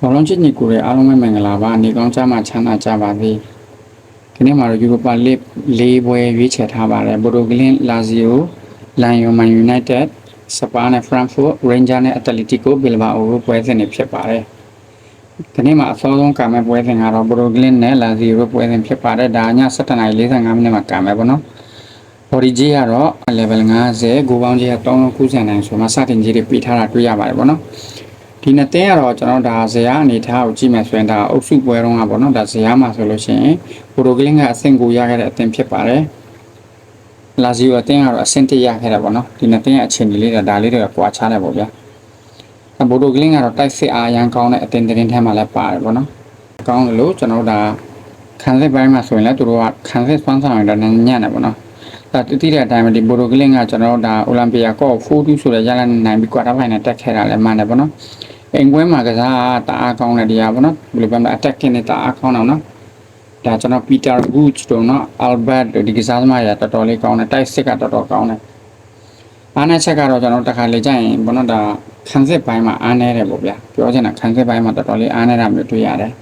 ဘောလုံးချစ်ညီကိုရဲ့အားလုံးပဲမင်္ဂလာပါနေကောင်းကြမှာချမ်းသာကြပါစေဒီနေ့မှာတော့ယူရိုပါလစ်၄ပွဲရွေးချယ်ထားပါတယ်ဘိုတိုဂလင်းလာဇီယိုလန်ယိုမန်ယူနိုက်တက်စပါနဲ့ဖရန့်ဖို့ရန်ဂျာနဲ့အက်တလီတီကိုဘီလဘာအိုပွဲစဉ်တွေဖြစ်ပါတယ်ဒီနေ့မှာအစောဆုံးကာမဲ့ပွဲစဉ်ကတော့ဘိုတိုဂလင်းနဲ့လာဇီယိုပွဲစဉ်ဖြစ်ပါတယ်ဒါည7:45မိနစ်မှာကာမဲ့ပေါ့နော် body ကြီးကတော့ level 50 go bound ကြီးက390နိုင်ဆိုမှစတင်ကြီးတွေပြထားတာတွေ့ရပါတယ်ပေါ့နော် ဒီနှစ်သင်းကတော့ကျွန်တော်ဒါဇရာအနေထားကိုကြည့်မယ်ဆိုရင်ဒါအုပ်စုပွဲတုန်းကပေါ့နော်ဒါဇရာမှာဆိုလို့ရှိရင်ပိုတိုကလင်းကအဆင့်ကိုရခဲ့တဲ့အသင်းဖြစ်ပါတယ်လာဇီယိုအသင်းကတော့အဆင့်1ရခဲ့တာပေါ့နော်ဒီနှစ်သင်းရဲ့အခြေအနေလေးတော့ဒါလေးတွေကကွာခြားတယ်ပေါ့ဗျာဘိုတိုကလင်းကတော့တိုက်စစ်အားရန်ကောင်းတဲ့အသင်းတင်းထဲမှာလည်းပါတယ်ပေါ့နော်ကောင်းလို့ကျွန်တော်တို့ဒါခံစစ်ပိုင်းမှာဆိုရင်လည်းသူတို့ကခံစစ်စွမ်းဆောင်ရတော့ညံ့တယ်ပေါ့နော်ဒါတတိတဲ့အတိုင်းပဲဒီဘိုတိုကလင်းကကျွန်တော်တို့ဒါအိုလံပီယာကော့42ဆိုတဲ့ရလနိုင်ပြီးကွာတာဖိုင်နဲ့တက်ခဲ့တာလည်းမှန်တယ်ပေါ့နော် အိမ်ကွင်းမှာကစားတအားကောင်းတဲ့တရားပေါ့နော်ဘယ်လိုပြောမလဲ attacking နဲ့တအားကောင်းအောင်နော်ဒါကျွန်တော် Peter Woods တို့နော် Albert တို့ဒီကစားသမားတွေကတော်တော်လေးကောင်းတယ် type 6ကတော်တော်ကောင်းတယ်အားနဲ့ချက်ကတော့ကျွန်တော်တခါလေကြရင်ဘောနော်ဒါခံစစ်ပိုင်းမှာအားနေတယ်ပေါ့ဗျာပြောချင်တာခံစစ်ပိုင်းမှာတော်တော်လေးအားနေတာမျိုးတွေ့ရတယ်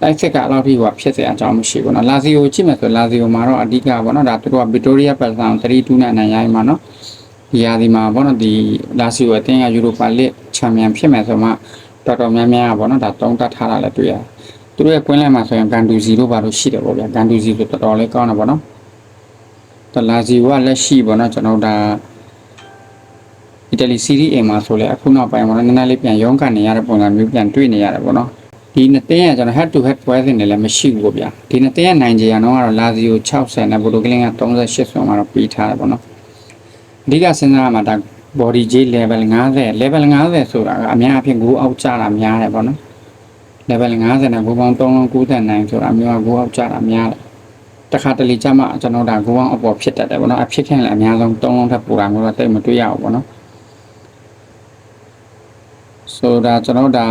တိုက်စစ်ကအလောက်ထိဟိုဖြစ်စရာအကြောင်းမရှိဘူးနော်လာဇီယိုကြည့်မယ်ဆိုလာဇီယိုမှာတော့အဓိကပေါ့နော်ဒါသူတို့ကဗစ်တိုးရီးယားပယ်ဆန်3-2နဲ့အနိုင်ရရင်မှာနော် ဒီရာဒီမှာပေါ့နော်ဒီလာဇီယိုအသင်းကယူရိုပါလစ်ချန်ပီယံဖြစ်မယ်ဆိုမှတော်တော်များများပေါ့နော်ဒါတုံးတက်ထားတာလည်းတွေ့ရတယ်သူတို့ရဲ့ကွင်းလဲမှာဆိုရင်ဂန်ဒူစီတို့ဘာလို့ရှိတယ်ပေါ့ဗျာဂန်ဒူစီဆိုတော်တော်လေးကောင်းတယ်ပေါ့နော်တလာဇီယိုကလက်ရှိပေါ့နော်ကျွန်တော်ဒါအီတလီစီးရီးအမှာဆိုလဲအခုနောက်ပိုင်းပေါ့နော်နည်းနည်းလေးပြန်ရုန်းကန်နေရတဲ့ပုံစံမျိုးပြန်တွေ့နေရတယ်ပေါ့နော်ဒီနှစ်သင်းကကျွန်တော် head to head ပွဲစဉ်တွေလည်းမရှိဘူးပေါ့ဗျာဒီနှစ်သင်းကနိုင်ကြရတော့ကတော့လာဇီယို60နဲ့ဘိုတိုကလင်းက38ဆွန်မှာတော့ပြီးထားတယ်ပေါ့နော် အဓိကစဉ်းစားရမှာဒါ body J level 50 level 50ဆိုတာကအများအဖြစ်ဂိုးအောက်ကျတာများတယ်ပေါ့နော် level 50နဲ့ဂိုးပေါင်း399ဆိုတာမျိုးကဂိုးအောက်ကျတာများတယ်တခါတလေကျမှကျွန်တော်ဒါဂိုးပေါင်းအပေါ်ဖြစ်တတ်တယ်ပေါ့နော်အဖြစ်ခင်လည်းအများဆုံး3လုံးထပ်ပူတာမျိုးတော့တိတ်မတွေ့ရဘူးပေါ့နော်ဆိုတာကျွန်တော်ဒါ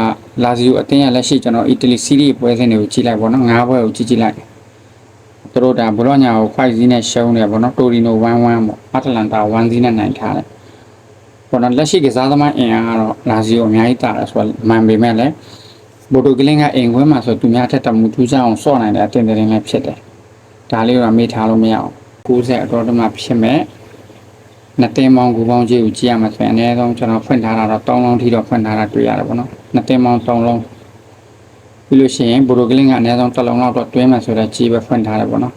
လာဇီယိုအတင်းရလက်ရှိကျွန်တော်အီတလီစီးရီးပွဲစဉ်တွေကိုကြည့်လိုက်ပေါ့နော်၅ပွဲကိုကြည့်ကြည့်လိုက် သူတို့ဒါဘလော့ညာကို5စီးနဲ့ရှုံးတယ်ပေါ့နော်တိုရီနို1-1ပေါ့အတလန်တာ1စီးနဲ့နိုင်ထားတယ်ပေါ့နော်လက်ရှိကစားသမားအင်အားကတော့လာဇီယိုအများကြီးတာတယ်ဆိုတော့မှန်ပေမဲ့လည်းဘိုတိုကလင်းကအိမ်ခွဲမှာဆိုသူများထက်တမူထူးခြားအောင်စော့နိုင်တဲ့အတင်တင်လည်းဖြစ်တယ်ဒါလေးတော့မေ့ထားလို့မရအောင်90အတော်တမဖြစ်မဲ့နှစ်တင်မောင်ကူပေါင်းကြီးကိုကြည့်ရမှာဆိုရင်အနည်းဆုံးကျွန်တော်ဖွင့်ထားတာတော့3လုံးထိတော့ဖွင့်ထားတာတွေ့ရတယ်ပေါ့နော်နှစ်တင်မောင်3လုံး ပြီးလို့ရှိရင်ဘိုတိုကလင်းကအနည်းဆုံးတစ်လုံးလောက်တော့တွင်းမယ်ဆိုတော့ကြီးပဲဖွင့်ထားတယ်ပေါ့နော်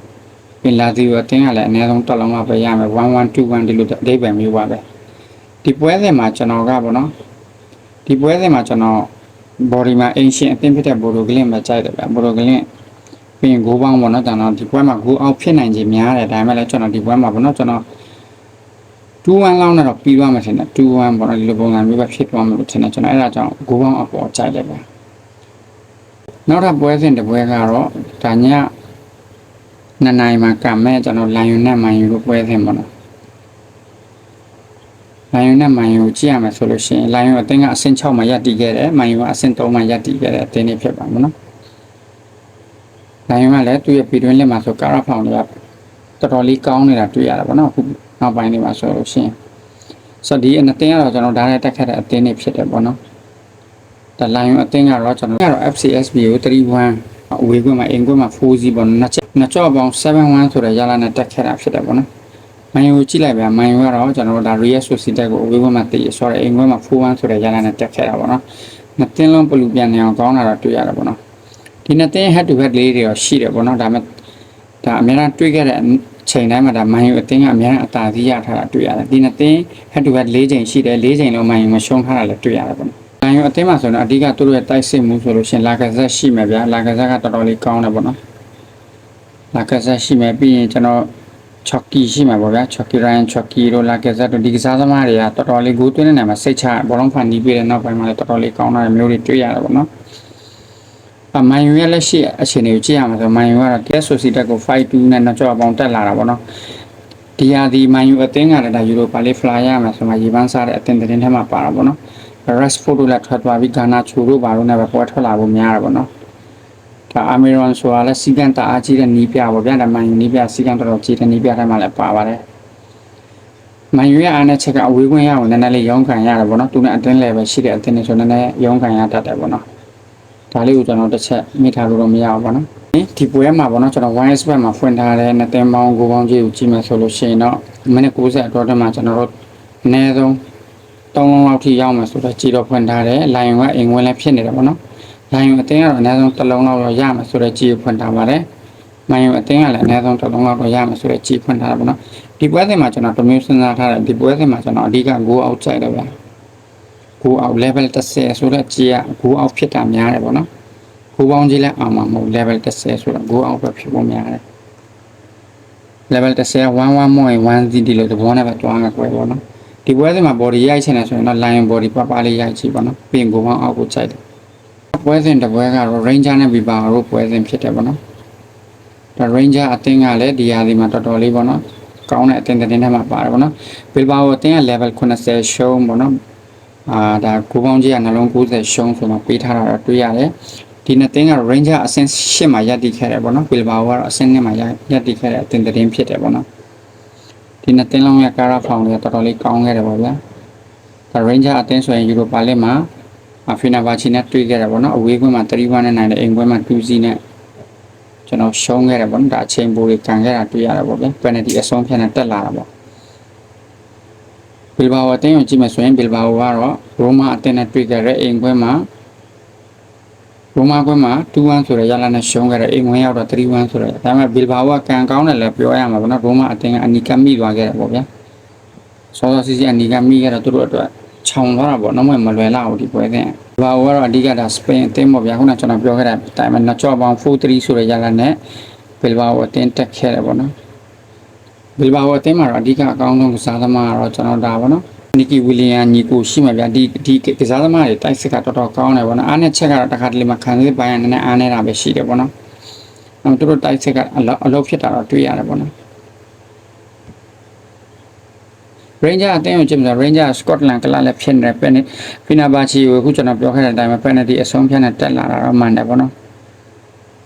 ပြင်လာစီကိုအတင်းကလည်းအနည်းဆုံးတစ်လုံးလောက်ပဲရမယ်1121ဒီလိုအဓိပ္ပာယ်မျိုးပါပဲဒီပွဲစဉ်မှာကျွန်တော်ကပေါ့နော်ဒီပွဲစဉ်မှာကျွန်တော် body မှာအင်ရှင်အသင်းဖြစ်တဲ့ဘိုလိုကလင်းပဲကြိုက်တယ်ဗျဘိုလိုကလင်းပြီးရင်ဂိုးပေါင်းပေါ့နော်ကျွန်တော်ဒီပွဲမှာဂိုးအောက်ဖြစ်နိုင်ခြင်းများတယ်ဒါပေမဲ့လည်းကျွန်တော်ဒီပွဲမှာပေါ့နော်ကျွန်တော်2-1လောက်နဲ့တော့ပြီးသွားမှထင်တယ်2-1ပေါ့နော်ဒီလိုပုံစံမျိုးပဲဖြစ်သွားမှလို့ထင်တယ်ကျွန်တော်အဲ့ဒါကြောင့်ဂိုးပေါင်းအပေါ်ကြိုက်တယ်ဗျ နောက်ထပ်ပွဲစဉ်တစ်ပွဲကတော့ဒါညနှစ်နိုင်မှာကမဲ့ကျွန်တော်လိုင်ယွန်နဲ့မန်ယူတို့ပွဲစဉ်ပေါ့နော်လိုင်ယွန်နဲ့မန်ယူကြည့်ရမယ်ဆိုလို့ရှိရင်လိုင်ယွန်အသင်းကအဆင့်6မှာရပ်တည်ခဲ့တယ်မန်ယူကအဆင့်3မှာရပ်တည်ခဲ့တဲ့အသင်းတွေဖြစ်ပါမယ်နော်လိုင်ယွန်ကလည်းသူ့ရဲ့ပြည်တွင်းလက်မှာဆိုကာရာဖောင်တွေကတော်တော်လေးကောင်းနေတာတွေ့ရတာပေါ့နော်အခုနောက်ပိုင်းတွေမှာဆိုလို့ရှိရင်ဆိုတော့ဒီအသင်းကတော့ကျွန်တော်ဒါနဲ့တက်ခတ်တဲ့အသင်းတွေဖြစ်တယ်ပေါ့နော် ဒါလိုင်ယွန်အသင်းကတော့ကျွန်တော်ကတော့ FCSB ကို31အဝေးကွင်းမှာအင်ကွင်းမှာ4စီပေါ့နော်နှစ်ချက်နှစ်ကြော့ပေါင်း71ဆိုတဲ့ရလာနဲ့တက်ခတ်တာဖြစ်တယ်ပေါ့နော်မန်ယူကြည့်လိုက်ဗျာမန်ယူကတော့ကျွန်တော်တို့ဒါ Real Sociedad ကိုအဝေးကွင်းမှာတည်ဆိုတော့အင်ကွင်းမှာ4-1ဆိုတဲ့ရလာနဲ့တက်ခဲ့တာပေါ့နော်နှစ်သင်းလုံးပလူပြန်နေအောင်ကောင်းတာတော့တွေ့ရတယ်ပေါ့နော်ဒီနှစ်သင်း head to head လေးတွေရောရှိတယ်ပေါ့နော်ဒါပေမဲ့ဒါအများအားတွေ့ခဲ့တဲ့အချိန်တိုင်းမှာဒါမန်ယူအသင်းကအများအားအသာစီးရထားတာတွေ့ရတယ်ဒီနှစ်သင်း head to head ၄ချိန်ရှိတယ်၄ချိန်လုံးမန်ယူမရှုံးထားတာလည်းတွေ့ရတယ်ပေါ့နော်မ န်ယူအသင်းမှာဆိုတော့အဓိကသူတို့ရဲ့တိုက်စစ်မှုဆိုလို့ရှိရင်လာကဆက်ရှိမယ်ဗျာလာကဆက်ကတော်တော်လေးကောင်းတယ်ပေါ့နော်လာကဆက်ရှိမယ်ပြီးရင်ကျွန်တော်ချော့ကီရှိမှာပေါ့ဗျာချော့ကီရိုင်းချော့ကီတို့လာကဆက်တို့ဒီကစားသမားတွေကတော်တော်လေးဂိုးသွင်းနေတယ်မှာစိတ်ချဘောလုံးဖန်တီးပေးတဲ့နောက်ပိုင်းမှာလည်းတော်တော်လေးကောင်းတဲ့မျိုးတွေတွေ့ရတယ်ပေါ့နော်အမိုင်ယူရဲ့လက်ရှိအခြေအနေကိုကြည့်ရမှာဆိုမိုင်ယူကတော့ Gas Society ကို5-2နဲ့နှစ်ကြော့ပေါင်းတက်လာတာပေါ့နော်ဒီဟာဒီမိုင်ယူအသင်းကလည်းဒါယူရိုပါလေးဖလာရမှာဆိုမှရေပန်းစားတဲ့အသင်းတင်းထဲမှာပါတာပေါ့နော် Rashford တို့လည်းထွက်သွားပြီးဂါနာချူတို့ဘာလို့နဲ့ပဲပွဲထွက်လာဖို့များတာပေါ့နော်ဒါအမီရွန်ဆိုတာလည်းစီကန်တအားကြီးတဲ့နီးပြပေါ့ဗျာဒါမှန်နီးပြစီကန်တော်တော်ကြီးတဲ့နီးပြထဲမှာလည်းပါပါတယ်မန်ယူရဲ့အားနဲ့ချက်ကအဝေးခွင့်ရအောင်နည်းနည်းလေးရောင်းခံရတယ်ပေါ့နော်သူနဲ့အတင်း level ရှိတဲ့အတင်းတွေဆိုနည်းနည်းရောင်းခံရတတ်တယ်ပေါ့နော်ဒါလေးကိုကျွန်တော်တစ်ချက်မိထားလို့တော့မရဘူးပေါ့နော်ဒီပွဲမှာပေါ့နော်ကျွန်တော် wireless ဘက်မှာဖွင့်ထားတဲ့နှစ်သင်းပေါင်းကိုပေါင်းကြီးကိုကြည့်မယ်ဆိုလို့ရှိရင်တော့မိနစ်90အတွင်းတည်းမှာကျွန်တော်တို့အနည်းဆုံး 3လုံးလောက်ထိရောက်မယ်ဆိုတော့ကြည်တော့ဖွင့်ထားတယ်လိုင်ကအိမ်ဝင်လည်းဖြစ်နေတယ်ပေါ့နော်လိုင်အတင်းကတော့အနည်းဆုံးတစ်လုံးလောက်တော့ရမယ်ဆိုတော့ကြည်ကိုဖွင့်ထားပါတယ်မိုင်ယူအတင်းကလည်းအနည်းဆုံးတစ်လုံးလောက်တော့ရမယ်ဆိုတော့ကြည်ဖွင့်ထားတာပေါ့နော်ဒီပွဲစဉ်မှာကျွန်တော်တစ်မျိုးစဉ်းစားထားတယ်ဒီပွဲစဉ်မှာကျွန်တော်အဓိက5အောက်ကြိုက်တယ်ဗျာ5အောက် level 30ဆိုတော့ကြည်က5အောက်ဖြစ်တာများတယ်ပေါ့နော်5ပေါင်းကြီးလည်းအောင်မှာမဟုတ် level 30ဆိုတော့5အောက်ပဲဖြစ်ဖို့များတယ် level 30 11မို့ရင်1 CD လို့သဘောနဲ့ပဲတွားမှာကွယ်ပေါ့နော် ဒီပွဲစဉ်မှာ body ရိုက်ချင်တယ်ဆိုရင်တော့ lion body ပပလေးရိုက်ကြည့်ပေါ့နော်ပြီးရင်5ပေါင်းအောက်ကိုကြိုက်တယ်ပွဲစဉ်တစ်ပွဲကတော့ ranger နဲ့ viva တို့ပွဲစဉ်ဖြစ်တယ်ပေါ့နော်ဒါ ranger အသင်းကလည်းဒီဟာဒီမှာတော်တော်လေးပေါ့နော်ကောင်းတဲ့အသင်းတစ်သင်းထဲမှာပါတယ်ပေါ့နော် bilbao အသင်းက level 80ရှုံးပေါ့နော်အာဒါကိုပေါင်းကြီးကနှလုံး90ရှုံးဆိုမှပေးထားတာတော့တွေ့ရတယ်ဒီနှစ်သင်းက ranger အဆင့်8မှာရပ်တည်ခဲ့တယ်ပေါ့နော် bilbao ကတော့အဆင့်2မှာရပ်တည်ခဲ့တဲ့အသင်းတစ်သင်းဖြစ်တယ်ပေါ့နော် ဒီနှစ်သင်းလုံးရဲ့ကာရာဖောင်တွေကတော်တော်လေးကောင်းခဲ့တယ်ပေါ့ဗျာဒါ ranger အသင်းဆိုရင် europa league မှာအဖီနာဘာချီနဲ့တွေ့ခဲ့တယ်ပေါ့နော်အဝေးကွင်းမှာ3-1နဲ့နိုင်တဲ့အိမ်ကွင်းမှာ2-0နဲ့ကျွန်တော်ရှုံးခဲ့တယ်ပေါ့နော်ဒါအချိန်ပိုတွေကန်ခဲ့တာတွေ့ရတယ်ပေါ့ဗျာ penalty အဆုံးဖြတ်နဲ့တက်လာတာပေါ့ဘီလ်ဘာအိုအသင်းကိုကြည့်မယ်ဆိုရင်ဘီလ်ဘာအိုကတော့ရိုမာအသင်းနဲ့တွေ့ခဲ့တဲ့အိမ်ကွင်းမှာ ရိုမာကွင်းမှာ2-1ဆိုတဲ့ရလနဲ့ရှုံးခဲ့တဲ့အိမ်ကွင်းရောက်တော့3-1ဆိုတဲ့ဒါပေမဲ့ဘီလ်ဘာအိုကကန်ကောင်းတယ်လည်းပြောရမှာပေါ့နော်ရိုမာအသင်းကအနီကမိသွားခဲ့တယ်ပေါ့ဗျာစောစောစီစီအနီကမိခဲ့တော့သူတို့အတွက်ခြောင်သွားတာပေါ့နောက်မှမလွယ်လောက်ဒီပွဲစဉ်ဘာဝကတော့အဓိကဒါစပိန်အသင်းပေါ့ဗျာခုနကကျွန်တော်ပြောခဲ့တဲ့အတိုင်းပဲနှစ်ကြော့ပေါင်း4-3ဆိုတဲ့ရလနဲ့ဘီလ်ဘာအိုအသင်းတက်ခဲ့တယ်ပေါ့နော်ဘီလ်ဘာအိုအသင်းမှာတော့အဓိကအကောင်းဆုံးကစားသမားကတော့ကျွန်တော်ဒါပေါ့နော် နီကီဝီလီယံညီကိုရှိမှာဗျာဒီဒီကစားသမားတွေတိုက်စစ်ကတော်တော်ကောင်းတယ်ပေါ့နော်အားနဲ့ချက်ကတော့တစ်ခါတလေမှခံစစ်ပိုင်းကနည်းနည်းအားနေတာပဲရှိတယ်ပေါ့နော်။အဲသူတို့တိုက်စစ်ကအလောက်အလောက်ဖြစ်တာတော့တွေ့ရတယ်ပေါ့နော် Ranger အသင်းကိုကြည့်မြင် Ranger Scotland ကလလည်းဖြစ်နေတယ်ပဲနေဖီနာဘာချီကိုအခုကျွန်တော်ပြောခဲ့တဲ့အတိုင်းပဲ penalty အဆုံးဖြတ်နဲ့တက်လာတာတော့မှန်တယ်ပေါ့နော်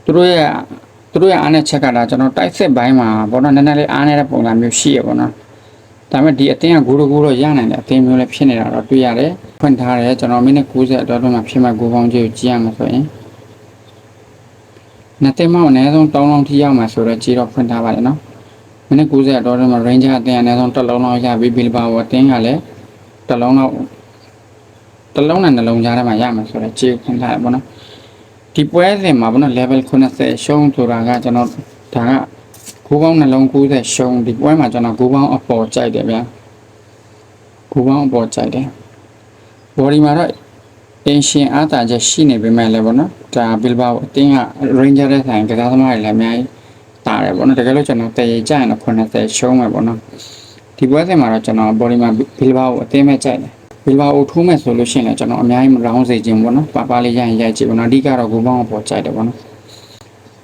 သူတို့ရဲ့သူတို့ရဲ့အားနဲ့ချက်ကတာကျွန်တော်တိုက်စစ်ပိုင်းမှာပေါ့နော်နည်းနည်းလေးအားနေတဲ့ပုံစံမျိုးရှိရပေါ့နော် ဒါပေမဲ့ဒီအသင်းကဂိုးတကူတော့ရနိုင်တယ်အသင်းမျိုးလည်းဖြစ်နေတာတော့တွေ့ရတယ်ဖွင့်ထားတယ်ကျွန်တော်မိနစ်90အတွင်းမှာဖြစ်မဲ့ဂိုးပေါင်းကြီးကိုကြည့်ရမှာဆိုရင်နှစ်သင်းမောင်အနည်းဆုံး3လုံးထိရောက်မှာဆိုတော့ကြည့်တော့ဖွင့်ထားပါတယ်နော်မိနစ်90အတော်ထဲမှာ ranger အတင်းအနည်းဆုံးတစ်လုံးလောက်ရပြီးဘီလဘာဝအတင်းကလည်းတစ်လုံးလောက်တစ်လုံးနဲ့နှလုံးကြားထဲမှာရမယ်ဆိုတော့ခြေခွင့်ထားရပါတော့ဒီပွဲစဉ်မှာဗောနော် level 90ရှုံးဆိုတာကကျွန်တော်ဒါက ကိုပေါင်းနှလုံး90ရှုံးဒီပွဲမှာကျွန်တော်ကိုပေါင်းအပေါ်ကြိုက်တယ်ဗျာကိုပေါင်းအပေါ်ကြိုက်တယ် body မှာတော့အင်ရှင်အားတာချက်ရှိနေပေမဲ့လည်းဗောနော်ဒါဘီလဘာဝအတင်းက ranger တဲ့ဆိုင်ကစားသမားတွေလည်းအများကြီးတာတယ်ပေါ့နော်တကယ်လို့ကျွန်တော်တည်ရကြရင်တော့90ရှုံးမယ်ပေါ့နော်ဒီပွဲစဉ်မှာတော့ကျွန်တော် body မှာဘီလဘာကိုအသေးမဲ့ကြိုက်တယ်ဘီလဘာကိုထိုးမဲ့ဆိုလို့ရှိရင်လည်းကျွန်တော်အများကြီးမရောင်းစေခြင်းပေါ့နော်ပါပါလေးရရင်ရိုက်ကြည့်ပေါ့နော်အဓိကတော့ဂိုးပေါင်းပေါ်ကြိုက်တယ်ပေါ့နော်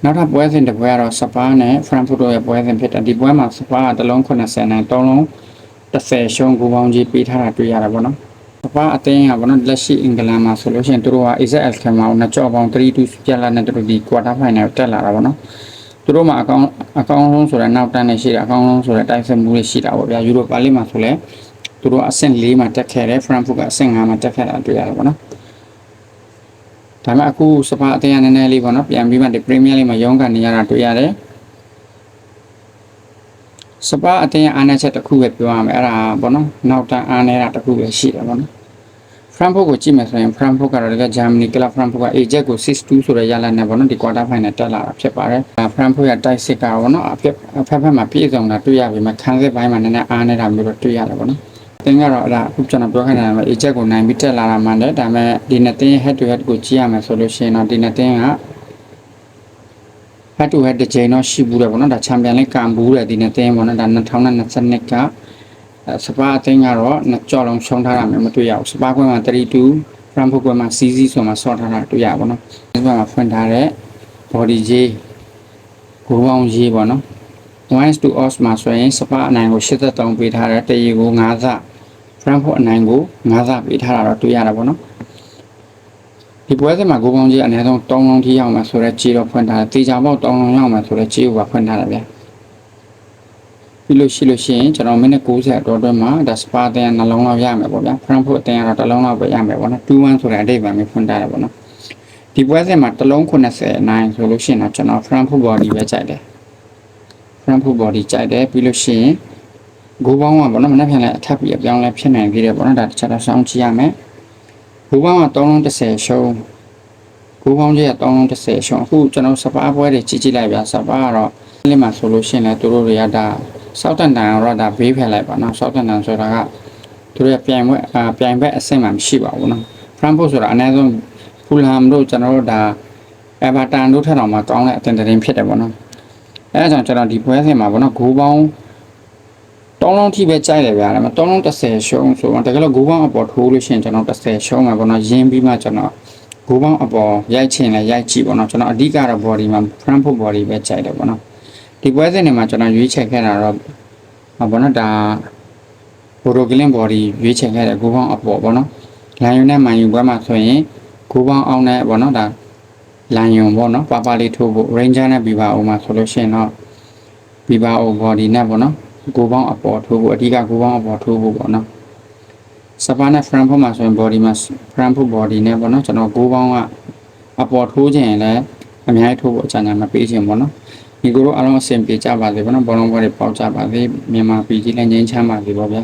နောက်ထပ်ပွဲစဉ်တစ်ပွဲကတော့စပါးနဲ့ Frankfurt တို့ရဲ့ပွဲစဉ်ဖြစ်တယ်ဒီပွဲမှာစပါးကတစ်လုံး80နဲ့3လုံး30ရှုံးဂိုးပေါင်းကြီးပေးထားတာတွေ့ရတယ်ပေါ့နော်စပါးအသင်းကပေါ့နော်လက်ရှိအင်္ဂလန်မှာဆိုလို့ရှိရင်သူတို့က AZL ထဲမှာနှစ်ကြော့ပေါင်း3-2ပြလာနဲ့သူတို့ဒီ quarter final တက်လာတာပေါ့နော်သူတို့မှာအကောင်းအကောင်းဆုံးဆိုတဲ့နောက်တန်းနေရှိတယ်အကောင်းဆုံးဆိုတဲ့တိုက်ဆက်မှုတွေရှိတာပေါ့ဗျာယူရိုပါလိမှာဆိုလဲသူတို့အဆင့်၄မှာတက်ခဲ့တယ်ဖရန့်ဖုတ်ကအဆင့်၅မှာတက်ခဲ့တာတွေ့ရတယ်ပေါ့နော် ဒါပေမဲ့အခုစပါအတင်းရနည်းနည်းလေးပေါ့နော်ပြန်ပြီးမှဒီပရီးမီးယားလိမှာရုံးကန်နေရတာတွေ့ရတယ်စပါအတင်းရအားနည်းချက်တစ်ခုပဲပြောရမယ်အဲ့ဒါပေါ့နော်နောက်တန်းအားနည်းတာတစ်ခုပဲရှိတယ်ပေါ့နော်ဖရန့်ဖုတ်ကိုကြည့်မယ်ဆိုရင်ဖရန့်ဖုတ်ကတော့တကယ်ဂျာမနီကလပ်ဖရန့်ဖုတ်က AJet ကို6-2ဆိုတဲ့ရလဒ်နဲ့ပေါ့နော်ဒီ quarter final တက်လာတာဖြစ်ပါတယ်ဖရန့်ဖုတ်ရဲ့ တိုက်စစ်ကပေါ့နော်အဖြစ်အဖက်ဖက်မှာပြည့်စုံတာတွေ့ရပြီမှာခန်းစစ်ပိုင်းမှာနည်းနည်းအားနေတာမျိုးတော့တွေ့ရတယ်ပေါ့နော် တင်းကတော့အဲ့ဒါအခုကျွန်တော်ပြောခဲ့တာက AJet ကိုနိုင်ပြီးတက်လာတာမှန်တယ်ဒါပေမဲ့ဒီနှစ်တင်း head to head ကိုကြည့်ရမယ်ဆိုလို့ရှိရင်တော့ဒီနှစ်တင်းက head to head တစ်ချိန်တော့ရှိဘူးတယ်ပေါ့နော်ဒါချန်ပီယံလိကံဘူးတယ်ဒီနှစ်တင်းပေါ့နော်ဒါ2022ကအဲစပါအသင်းကတော့နှစ်ကြော်လုံးရှုံးထားတာမျိုးမတွေ့ရဘူးစပါကွင်းမှာ32 front foot ကွင်းမှာ CC ဆိုမှဆော့ထားတာတွေ့ရပါတော့ဒီဘက်မှာဖွင့်ထားတဲ့ body J ကိုပေါင်းရေးပေါ့နော် 1 to os မှာဆိုရင်စပါအနိုင်ကို83ပေးထားတယ်တရေကို9စ front foot အနိုင်ကို9စပေးထားတာတော့တွေ့ရတာပေါ့နော်ဒီပွဲစဉ်မှာကိုပေါင်းကြီးအနည်းဆုံး3လုံးထိရောက်မှာဆိုတော့ခြေတော့ဖွင့်ထားတယ်တေချာပေါက်3လုံးရောက်မှာဆိုတော့ခြေကိုပါဖွင့်ထားတယ်ဗျာဘပြီးလို့ရှိလို့ရှိရင်ကျွန်တော်မိနစ်60အတော်အတွင်းမှာဒါစပါတင်နှလုံးလောက်ရမယ်ပေါ့ဗျာဖရန့်ဖို့အတင်ကတော့တစ်လုံးလောက်ပဲရမယ်ပေါ့နော်2-1ဆိုတဲ့အဓိပ္ပာယ်မျိုးဖွင့်ထားတယ်ပေါ့နော်ဒီပွဲစဉ်မှာတစ်လုံး80နိုင်ဆိုလို့ရှိရင်တော့ကျွန်တော် front foot body ပဲကြိုက်တယ် front foot body ကြိုက်တယ်ပြီးလို့ရှိရင်ဂိုးပေါင်းကပေါ့နော်မနေ့ပြန်လဲအထပ်ပြီးအပြောင်းလဲဖြစ်နိုင်သေးတယ်ပေါ့နော်ဒါတစ်ချက်တော့စောင့်ကြည့်ရမယ်ဂိုးပေါင်းက330ရှုံးဂိုးပေါင်းကြီးက330ရှုံးအခုကျွန်တော်စပါးပွဲတွေကြည့်ကြည့်လိုက်ဗျာစပါးကတော့လေးမှာဆိုလို့ရှိရင်လည်းသူတို့တွေကဒါစောက်တန်တန်တော့ဒါဘေးဖယ်လိုက်ပါနော်စောက်တန်တန်ဆိုတာကသူတို့ကပြိုင်ပွဲအာပြိုင်ဘက်အဆင့်မှမရှိပါဘူးနော် front foot ဆိုတာအနည်းဆုံးဖူလဟမ်တို့ကျွန်တော်တို့ဒါအဗာတန်တို့ထက်တော့မှကောင်းတဲ့အတင်တင်ဖြစ်တယ်ပေါ့နော် အဲဒါကြောင့်ကျွန်တော်ဒီပွဲစဉ်မှာဗောနော်ဂိုးပေါင်းတောင်းလုံးထိပဲကြိုက်တယ်ဗျာဒါပေမဲ့တောင်းလုံး30ရှုံးဆိုတော့တကယ်လို့ဂိုးပေါင်းအပေါ်ထိုးလို့ရှိရင်ကျွန်တော်30ရှုံးမှာဗောနော်ရင်းပြီးမှကျွန်တော်ဂိုးပေါင်းအပေါ်ရိုက်ချင်လဲရိုက်ကြည့်ဗောနော်ကျွန်တော်အဓိကတော့ body မှာ front foot body ပဲကြိုက်တယ်ဗောနော်ဒီပွဲစဉ်တွေမှာကျွန်တော်ရွေးချယ်ခဲ့တာတော့ဗောနော်ဒါဘိုရိုကလင် body ရွေးချယ်ခဲ့တဲ့ဂိုးပေါင်းအပေါ်ဗောနော်လန်ယူနဲ့မန်ယူပွဲမှာဆိုရင်ဂိုးပေါင်းအောင်နဲ့ဗောနော်ဒါ လန်ယုံပေါ့နော်ပါပါလေးထိုးဖို့ ranger နဲ့ biva အောင်မှာဆိုလို့ရှိရင်တော့ biva အောင် body နဲ့ပေါ့နော်ကိုပေါင်းအပေါ်ထိုးဖို့အဓိကကိုပေါင်းအပေါ်ထိုးဖို့ပေါ့နော်စပါနဲ့ front foot မှာဆိုရင် body မှာ front foot body နဲ့ပေါ့နော်ကျွန်တော်ကိုပေါင်းကအပေါ်ထိုးခြင်းရင်လည်းအများကြီးထိုးဖို့အကြံဉာဏ်မပေးခြင်းပေါ့နော်ဒီကိုတော့အားလုံးအဆင်ပြေကြပါစေပေါ့နော်ဘောလုံးပွဲတွေပေါက်ကြပါစေမြန်မာပြည်ကြီးလည်းငြိမ်းချမ်းပါစေပေါ့ဗျာ